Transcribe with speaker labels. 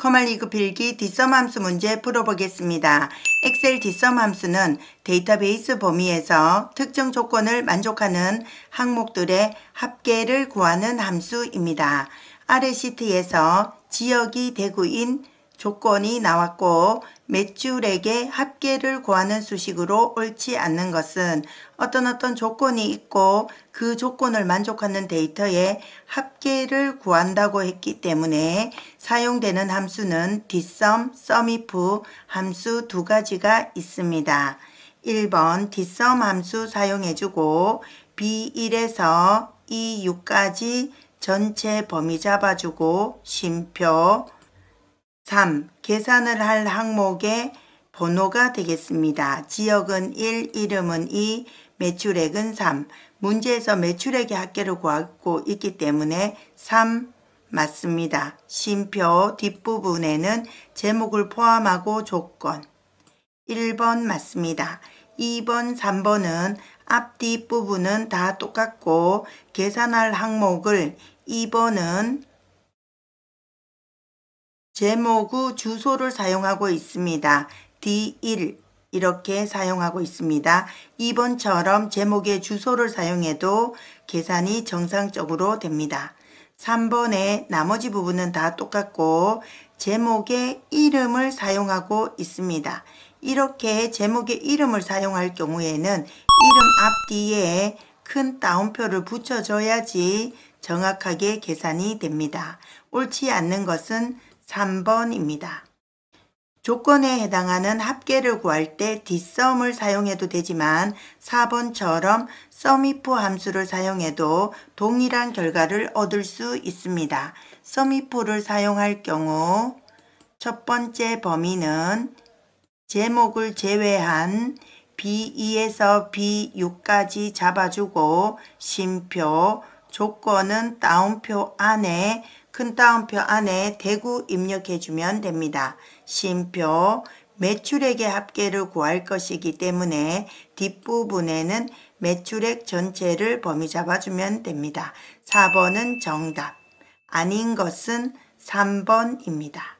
Speaker 1: 커말리그 필기 뒷섬 함수 문제 풀어보겠습니다. 엑셀 뒷섬 함수는 데이터베이스 범위에서 특정 조건을 만족하는 항목들의 합계를 구하는 함수입니다. 아래 시트에서 지역이 대구인 조건이 나왔고 매출액의 합계를 구하는 수식으로 옳지 않는 것은 어떤 어떤 조건이 있고 그 조건을 만족하는 데이터의 합계를 구한다고 했기 때문에 사용되는 함수는 뒷섬, 썸이프 함수 두 가지가 있습니다. 1번 뒷섬 함수 사용해주고 B1에서 E6까지 전체 범위 잡아주고 쉼표 3. 계산을 할 항목의 번호가 되겠습니다. 지역은 1, 이름은 2, 매출액은 3. 문제에서 매출액의 합계를 구하고 있기 때문에 3 맞습니다. 쉼표 뒷부분에는 제목을 포함하고 조건 1번 맞습니다. 2번, 3번은 앞뒤 부분은 다 똑같고 계산할 항목을 2번은 제목 후 주소를 사용하고 있습니다. D1 이렇게 사용하고 있습니다. 2번처럼 제목의 주소를 사용해도 계산이 정상적으로 됩니다. 3번의 나머지 부분은 다 똑같고 제목의 이름을 사용하고 있습니다. 이렇게 제목의 이름을 사용할 경우에는 이름 앞뒤에 큰 따옴표를 붙여줘야지 정확하게 계산이 됩니다. 옳지 않는 것은 3번입니다. 조건에 해당하는 합계를 구할 때 뒷섬을 사용해도 되지만 4번처럼 썸이프 함수를 사용해도 동일한 결과를 얻을 수 있습니다. 썸이프를 사용할 경우 첫 번째 범위는 제목을 제외한 B2에서 B6까지 잡아주고 쉼표 조건은 따옴표 안에 큰 따옴표 안에 대구 입력해주면 됩니다. 쉼표 매출액의 합계를 구할 것이기 때문에 뒷부분에는 매출액 전체를 범위 잡아주면 됩니다. 4번은 정답. 아닌 것은 3번입니다.